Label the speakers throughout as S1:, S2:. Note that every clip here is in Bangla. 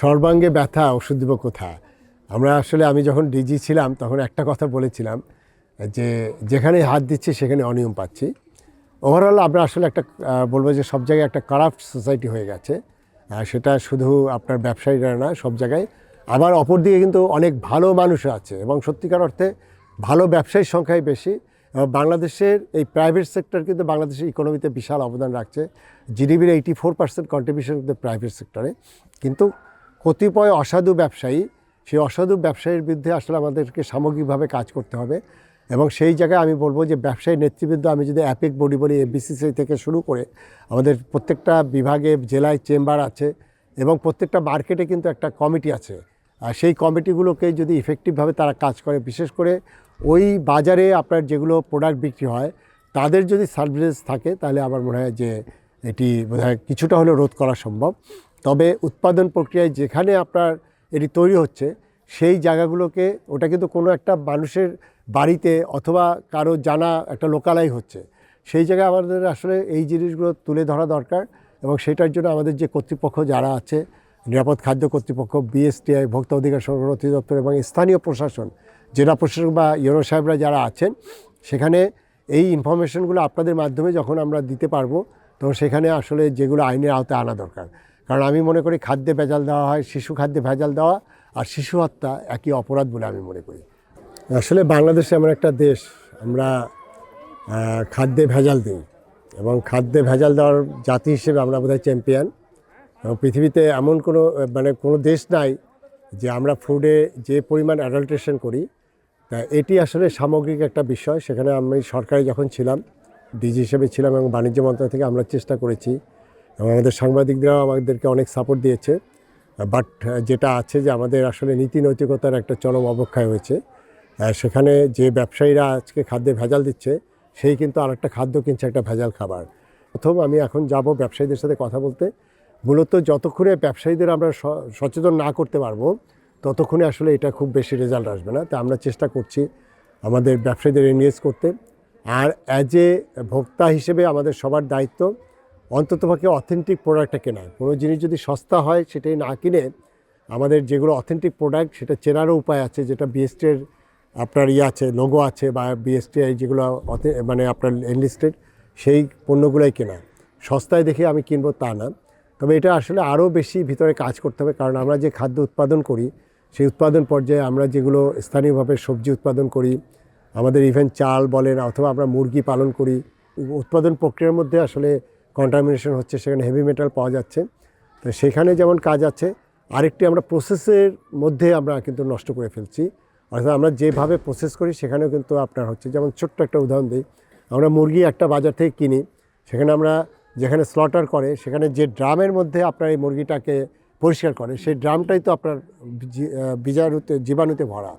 S1: সর্বাঙ্গে ব্যথা, ওষুধ দিব কোথায়? আমরা আসলে, আমি যখন ডিজি ছিলাম, তখন একটা কথা বলেছিলাম, যে যেখানে হাত দিচ্ছি, সেখানে অনিয়ম পাচ্ছি। ওভারঅল আমরা আসলে একটা বলব যে সব জায়গায় একটা কারাপ্ট সোসাইটি হয়ে গেছে। সেটা শুধু আপনার ব্যবসায়ীরা না, সব জায়গায়। আবার অপরদিকে কিন্তু অনেক ভালো মানুষ আছে, এবং সত্যিকার অর্থে ভালো ব্যবসায়ীর সংখ্যাই বেশি। এবং বাংলাদেশের এই প্রাইভেট সেক্টর কিন্তু বাংলাদেশের ইকোনমিতে বিশাল অবদান রাখছে। জিডিপির এইটি ফোর পার্সেন্ট কন্ট্রিবিউশন কিন্তু প্রাইভেট সেক্টরে কিন্তু কতিপয় অসাধু ব্যবসায়ী, সেই অসাধু ব্যবসায়ীর বিরুদ্ধে আসলে আমাদেরকে সামগ্রিকভাবে কাজ করতে হবে। এবং সেই জায়গায় আমি বলব যে ব্যবসায়ী নেতৃবৃন্দ, আমি যদি অ্যাপেক বডি বলি, এফবিসিসি থেকে শুরু করে আমাদের প্রত্যেকটা বিভাগে জেলায় চেম্বার আছে এবং প্রত্যেকটা মার্কেটে কিন্তু একটা কমিটি আছে। আর সেই কমিটিগুলোকে যদি ইফেক্টিভভাবে তারা কাজ করে, বিশেষ করে ওই বাজারে আপনার যেগুলো প্রোডাক্ট বিক্রি হয়, তাদের যদি সার্ভিস থাকে, তাহলে আমার মনে হয় যে এটি বোধহয় কিছুটা হলেও রোধ করা সম্ভব। তবে উৎপাদন প্রক্রিয়ায় যেখানে আপনার এটি তৈরি হচ্ছে, সেই জায়গাগুলোকে, ওটা কিন্তু কোনো একটা মানুষের বাড়িতে অথবা কারও জানা একটা লোকালাই হচ্ছে। সেই জায়গায় আমাদের আসলে এই জিনিসগুলো তুলে ধরা দরকার এবং সেটার জন্য আমাদের যে কর্তৃপক্ষ যারা আছে, নিরাপদ খাদ্য কর্তৃপক্ষ, বিএসটিআই, ভোক্তা অধিকার সংরক্ষণ অধিদপ্তর এবং স্থানীয় প্রশাসন, জেলা প্রশাসক বা ইউরো সাহেবরা যারা আছেন, সেখানে এই ইনফরমেশনগুলো আপনাদের মাধ্যমে যখন আমরা দিতে পারব তখন সেখানে আসলে যেগুলো আইনের আওতায় আনা দরকার। কারণ আমি মনে করি খাদ্যে ভেজাল দেওয়া হয়, শিশু খাদ্যে ভেজাল দেওয়া আর শিশু হত্যা একই অপরাধ বলে আমি মনে করি। আসলে বাংলাদেশ এমন একটা দেশ, আমরা খাদ্যে ভেজাল দিই এবং খাদ্যে ভেজাল দেওয়ার জাতি হিসেবে আমরা বোধহয় চ্যাম্পিয়ন। এবং পৃথিবীতে এমন কোনো মানে কোনো দেশ নাই যে আমরা ফুডে যে পরিমাণ অ্যাডাল্ট্রেশন করি, তা এটি আসলে সামগ্রিক একটা বিষয়। সেখানে আমি সরকারে যখন ছিলাম, ডিজি হিসেবে ছিলাম এবং বাণিজ্য মন্ত্রণালয় থেকে আমরা চেষ্টা করেছি এবং আমাদের সাংবাদিকরাও আমাদেরকে অনেক সাপোর্ট দিয়েছে। বাট যেটা আছে যে আমাদের আসলে নীতি নৈতিকতার একটা চরম অবক্ষয় হয়েছে। সেখানে যে ব্যবসায়ীরা আজকে খাদ্যে ভেজাল দিচ্ছে, সেই কিন্তু আরেকটা খাদ্য কিনছে একটা ভেজাল খাবার। প্রথম আমি এখন যাব ব্যবসায়ীদের সাথে কথা বলতে। মূলত যতক্ষণে ব্যবসায়ীদের আমরা সচেতন না করতে পারব, ততক্ষণে আসলে এটা খুব বেশি রেজাল্ট আসবে না। তা আমরা চেষ্টা করছি আমাদের ব্যবসায়ীদের এনগেজ করতে। আর অ্যাজ এ ভোক্তা হিসেবে আমাদের সবার দায়িত্ব অন্ততপক্ষে অথেন্টিক প্রোডাক্টটা কেনা। কোনো জিনিস যদি সস্তা হয়, সেটাই না কিনে আমাদের যেগুলো অথেন্টিক প্রোডাক্ট সেটা চেনারও উপায় আছে, যেটা বিএসটির আপনার ইয়ে আছে লোগো আছে বা বিএসটিআই যেগুলো মানে আপনার এনলিস্টেড সেই পণ্যগুলোই কেনা। সস্তায় দেখে আমি কিনবো তা না। তবে এটা আসলে আরও বেশি ভিতরে কাজ করতে হবে, কারণ আমরা যে খাদ্য উৎপাদন করি, সেই উৎপাদন পর্যায়ে আমরা যেগুলো স্থানীয়ভাবে সবজি উৎপাদন করি, আমাদের ইভেন চাল বলেন অথবা আমরা মুরগি পালন করি, উৎপাদন প্রক্রিয়ার মধ্যে আসলে কন্টামিনেশন হচ্ছে, সেখানে হেভি মেটাল পাওয়া যাচ্ছে। তো সেখানে যেমন কাজ আছে, আরেকটি আমরা প্রসেসের মধ্যে আমরা কিন্তু নষ্ট করে ফেলছি। অর্থাৎ আমরা যেভাবে প্রসেস করি, সেখানেও কিন্তু আপনার হচ্ছে, যেমন ছোট্ট একটা উদাহরণ দিই। আমরা মুরগি একটা বাজার থেকে কিনি, সেখানে আমরা যেখানে স্লটার করে, সেখানে যে ড্রামের মধ্যে আপনার এই মুরগিটাকে পরিষ্কার করে, সেই ড্রামটাই তো আপনার বীজ- বীজাণুতে, জীবাণুতে ভরা।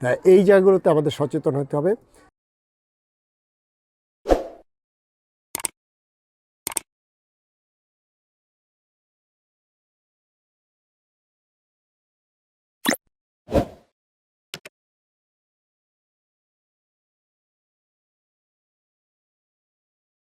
S1: তা এই জায়গাগুলোতে আমাদের সচেতন হতে হবে।